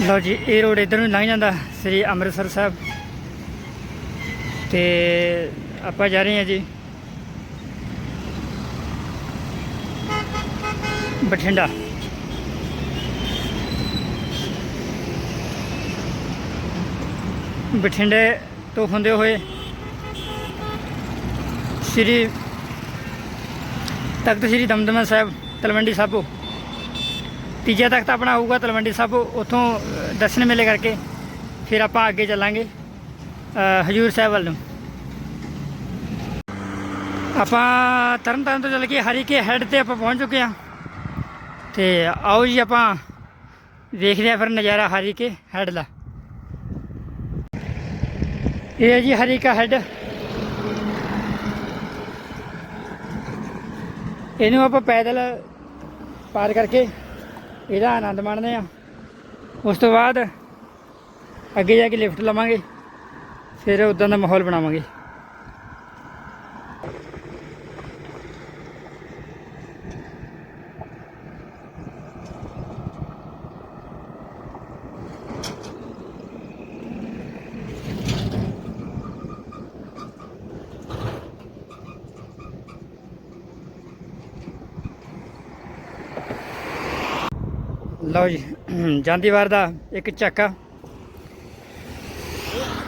ਲਓ ਜੀ, ਇਹ ਰੋਡ ਇਧਰ ਨੂੰ ਲੰਘ ਜਾਂਦਾ, ਸ੍ਰੀ ਅੰਮ੍ਰਿਤਸਰ ਸਾਹਿਬ। ਤੇ ਆਪਾਂ ਜਾ ਰਹੇ ਹਾਂ ਜੀ। ਬਠਿੰਡਾ। ਬਠਿੰਡੇ ਤੋਂ ਹੁੰਦੇ ਹੋਏ ਸ੍ਰੀ ਤਖਤ ਸ੍ਰੀ ਦਮਦਮਾ ਸਾਹਿਬ, ਤਲਵੰਡੀ ਸਾਬੋ। ਤੀਜਾ ਤਖਤ ਆਪਣਾ ਆਊਗਾ ਤਲਵੰਡੀ ਸਾਹਿਬ, ਉੱਥੋਂ ਦਰਸ਼ਨ ਮੇਲੇ ਕਰਕੇ ਫਿਰ ਆਪਾਂ ਅੱਗੇ ਚੱਲਾਂਗੇ ਹਜੂਰ ਸਾਹਿਬ ਵੱਲ ਨੂੰ। ਆਪਾਂ ਤਰਨ ਤਾਰਨ ਤੋਂ ਚੱਲ ਕੇ ਹਰੀਕੇ ਹੈੱਡ ਤੇ ਆਪਾਂ ਪਹੁੰਚ ਚੁੱਕੇ ਹਾਂ। ਤੇ ਆਓ ਜੀ ਆਪਾਂ ਦੇਖਦੇ ਹਾਂ ਫਿਰ ਨਜ਼ਾਰਾ ਹਰੀਕੇ ਹੈੱਡ ਦਾ। ਇਹ ਹੈ ਜੀ ਹਰੀਕਾ ਹੈੱਡ। ਇਹਨੂੰ ਆਪਾਂ ਪੈਦਲ ਪਾਰ ਕਰਕੇ ਇਹਦਾ ਆਨੰਦ ਮਾਣਦੇ ਆ ਉਸ ਤੋਂ ਬਾਅਦ ਅੱਗੇ ਜਾ ਕੇ ਲਿਫਟ ਲਵਾਂਗੇ, ਫਿਰ ਉਦਾਂ ਦਾ ਮਾਹੌਲ ਬਣਾਵਾਂਗੇ। ਲਓ ਜੀ, ਜਾਂਦੀ ਵਾਰ ਦਾ ਇੱਕ ਚੱਕਾ।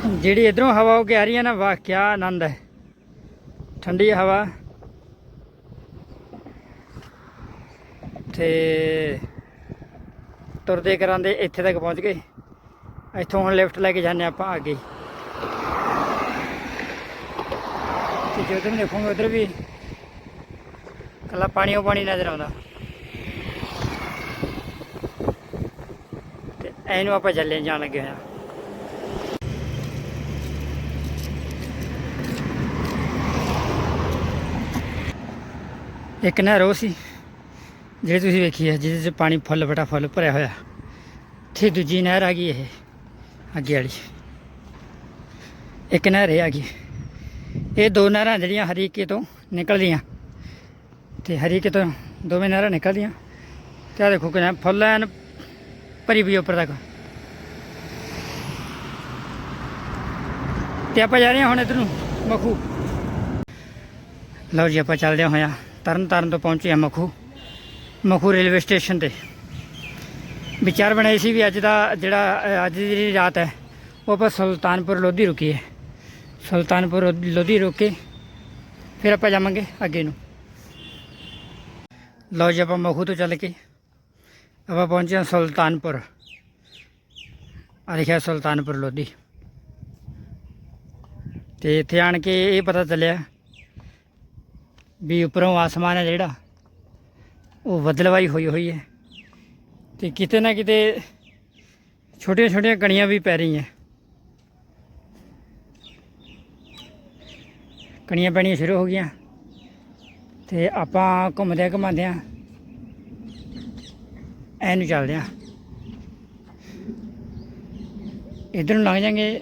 ਜਿਹੜੀ ਇਧਰੋਂ ਹਵਾ ਉਹ ਕੇ ਆ ਰਹੀ ਹੈ ਨਾ, ਵਾਹ ਕੀ ਆਨੰਦ ਹੈ। ਠੰਡੀ ਹਵਾ। ਤੇ ਤੁਰਦੇ ਕਰਾਂਦੇ ਇੱਥੇ ਤੱਕ ਪਹੁੰਚ ਗਏ। ਇੱਥੋਂ ਹੁਣ ਲਿਫਟ ਲੈ ਕੇ ਜਾਂਦੇ ਆਪਾਂ ਅੱਗੇ। ਤੇ ਜਦੋਂ ਵੀ ਦੇਖੋਗੇ ਉਧਰ ਵੀ ਕੱਲਾ ਪਾਣੀ ਉਹ ਪਾਣੀ ਨਜ਼ਰ ਆਉਂਦਾ। ਇਹਨੂੰ ਆਪਾਂ ਜੱਲੇ ਜਾਣ ਲੱਗੇ ਹੋਇਆ ਇੱਕ ਨਹਿਰ ਉਹ ਸੀ, ਜਿਹੜੀ ਤੁਸੀਂ ਵੇਖੀ ਹੈ ਜਿਹਦੇ 'ਚ ਪਾਣੀ ਫੁੱਲ ਬਟਾ ਫੁੱਲ ਭਰਿਆ ਹੋਇਆ। ਤੇ ਦੂਜੀ ਨਹਿਰ ਆ ਗਈ ਇਹ, ਅੱਗੇ ਵਾਲੀ। ਇੱਕ ਨਹਿਰ ਇਹ ਆ ਗਈ। ਇਹ ਦੋ ਨਹਿਰਾਂ ਜਿਹੜੀਆਂ ਹਰੀਕੇ ਤੋਂ ਨਿਕਲਦੀਆਂ। ਤੇ ਹਰੀਕੇ ਤੋਂ ਦੋਵੇਂ ਨਹਿਰਾਂ ਨਿਕਲਦੀਆਂ। ਤੇ ਆ ਦੇਖੋ ਕਿੰਨਾ ਫੁੱਲ ਐਨ ਭਰੀ ਵੀ ਉੱਪਰ ਤੱਕ। ਤੇ ਆਪਾਂ ਜਾ ਰਹੇ ਹਾਂ ਹੁਣ ਇਧਰ ਨੂੰ, ਮਖੂ। ਲਓ ਜੀ, ਆਪਾਂ ਚੱਲਦੇ ਹੋਇਆ ਤਰਨ ਤਾਰਨ ਤੋਂ ਪਹੁੰਚੇ ਹਾਂ ਮਖੂ। ਮਖੂ ਰੇਲਵੇ ਸਟੇਸ਼ਨ ਤੇ। ਵਿਚਾਰ ਬਣਾਈ ਸੀ ਵੀ ਅੱਜ ਦਾ ਜਿਹੜਾ ਅੱਜ ਦੀ ਜਿਹੜੀ ਰਾਤ ਹੈ, ਉਹ ਆਪਾਂ ਸੁਲਤਾਨਪੁਰ ਲੋਧੀ ਰੁਕੀ ਹੈ ਸੁਲਤਾਨਪੁਰ ਲੋਧੀ ਰੁਕ ਕੇ ਫਿਰ ਆਪਾਂ ਜਾਵਾਂਗੇ ਅੱਗੇ ਨੂੰ। ਲਓ ਜੀ, ਆਪਾਂ ਮਖੂ ਤੋਂ ਚੱਲ ਕੇ ਆਪਾਂ ਪਹੁੰਚੇ ਹਾਂ ਸੁਲਤਾਨਪੁਰ ਆ ਲਿਖਿਆ ਸੁਲਤਾਨਪੁਰ ਲੋਧੀ ਤੇ ਇੱਥੇ ਆਣ ਕੇ ਇਹ ਪਤਾ ਚੱਲਿਆ ਵੀ ਉੱਪਰੋਂ ਆਸਮਾਨ ਹੈ ਜਿਹੜਾ ਉਹ ਬਦਲਵਾਈ ਹੋਈ ਹੋਈ ਹੈ ਤੇ ਕਿਤੇ ਨਾ ਕਿਤੇ ਛੋਟੀਆਂ ਛੋਟੀਆਂ ਕਣੀਆਂ ਵੀ ਪੈ ਰਹੀਆਂ ਕਣੀਆਂ ਪੈਣੀਆਂ ਸ਼ੁਰੂ ਹੋ ਗਈਆਂ ਤੇ ਆਪਾਂ ਘੁੰਮਦੇ ਘੁੰਮਾਉਂਦੇ ਐਨੂੰ ਚੱਲਦੇ ਆ। ਇਧਰ ਨੂੰ ਲੰਘ ਜਾਾਂਗੇ।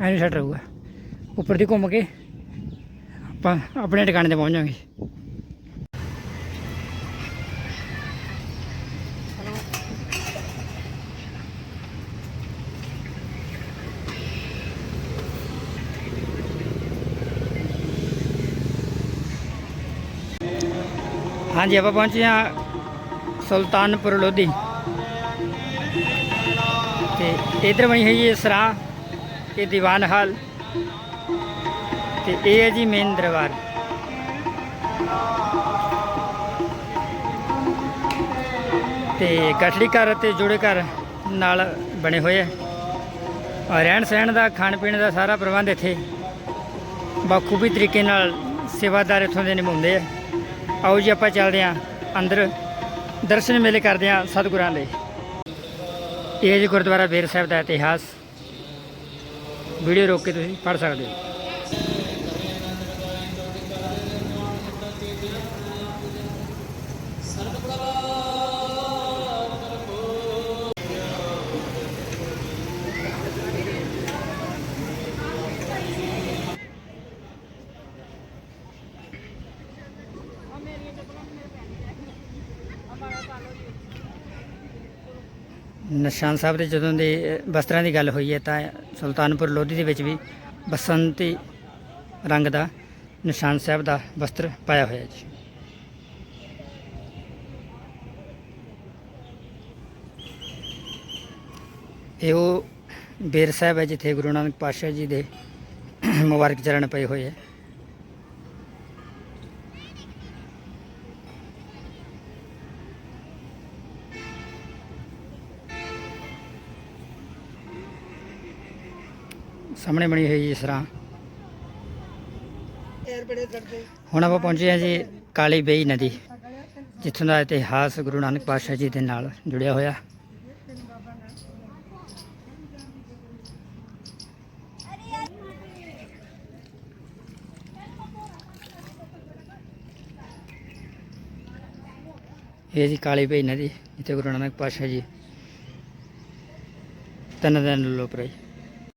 ਐਨੂੰ ਛੱਡ ਰਹੂਗਾ। ਉੱਪਰ ਦੀ ਘੁੰਮ ਕੇ ਆਪਾਂ ਆਪਣੇ ਟਿਕਾਣੇ ਤੇ ਪਹੁੰਚ ਜਾਵਾਂਗੇ ਹਾਂਜੀ, ਆਪਾਂ ਪਹੁੰਚੇ ਹਾਂ ਸੁਲਤਾਨਪੁਰ ਲੋਧੀ। ਤੇ ਇਧਰ ਬਣੀ ਹੋਈ ਹੈ ਸਰਾਂ ਇਹ ਦੀਵਾਨ ਹਾਲ। ਤੇ ਇਹ ਹੈ ਜੀ ਮੇਨ ਦਰਬਾਰ। ਤੇ ਗਠੜੀ ਘਰ ਤੇ ਜੋੜੇ ਘਰ ਨਾਲ ਬਣੇ ਹੋਏ ਆ। ਰਹਿਣ ਸਹਿਣ ਦਾ, ਖਾਣ ਪੀਣ ਦਾ ਸਾਰਾ ਪ੍ਰਬੰਧ ਇੱਥੇ। ਬਾਖੂਬੀ ਤਰੀਕੇ ਨਾਲ ਸੇਵਾਦਾਰ ਇੱਥੋਂ ਦੇ ਨਿਭਾਉਂਦੇ ਆ। ਆਓ ਜੀ ਆਪਾਂ ਚੱਲਦੇ ਹਾਂ ਅੰਦਰ, ਦਰਸ਼ਨ ਮੇਲੇ ਕਰਦੇ ਹਾਂ ਸਤਿਗੁਰਾਂ ਦੇ। ਇਹ ਜੀ ਗੁਰਦੁਆਰਾ ਬੇਰ ਸਾਹਿਬ ਦਾ ਇਤਿਹਾਸ। ਵੀਡੀਓ ਰੋਕ ਕੇ ਤੁਸੀਂ ਪੜ੍ਹ ਸਕਦੇ ਹੋ। ਨਿਸ਼ਾਨ ਸਾਹਿਬ ਦੇ ਜਦੋਂ ਦੇ ਬਸਤਰਾਂ ਦੀ ਗੱਲ ਹੋਈ ਹੈ ਤਾਂ ਸੁਲਤਾਨਪੁਰ ਲੋਧੀ ਦੇ ਵਿੱਚ ਵੀ ਬਸੰਤੀ ਰੰਗ ਦਾ ਨਿਸ਼ਾਨ ਸਾਹਿਬ ਦਾ ਵਸਤਰ ਪਾਇਆ ਹੋਇਆ ਜੀ। ਇਹ ਉਹ ਬੇਰ ਸਾਹਿਬ ਹੈ ਜਿੱਥੇ ਗੁਰੂ ਨਾਨਕ ਪਾਤਸ਼ਾਹ ਜੀ ਦੇ ਮੁਬਾਰਕ ਚਰਨ ਪਏ ਹੋਏ ਹੈ। ਸਾਹਮਣੇ ਬਣੀ ਹੋਈ ਜੀ ਸਰਾਂ ਹੁਣ ਆਪਾਂ ਪਹੁੰਚੇ ਹਾਂ ਜੀ ਕਾਲੀ ਬੇਈ ਨਦੀ, ਜਿੱਥੋਂ ਦਾ ਇਤਿਹਾਸ ਗੁਰੂ ਨਾਨਕ ਪਾਤਸ਼ਾਹ ਜੀ ਦੇ ਨਾਲ ਜੁੜਿਆ ਹੋਇਆ। ਇਹ ਜੀ ਕਾਲੀ ਬੇਈ ਨਦੀ, ਜਿੱਥੇ ਗੁਰੂ ਨਾਨਕ ਪਾਤਸ਼ਾਹ ਜੀ ਤਿੰਨ ਦਿਨ ਲੋਪਰੇ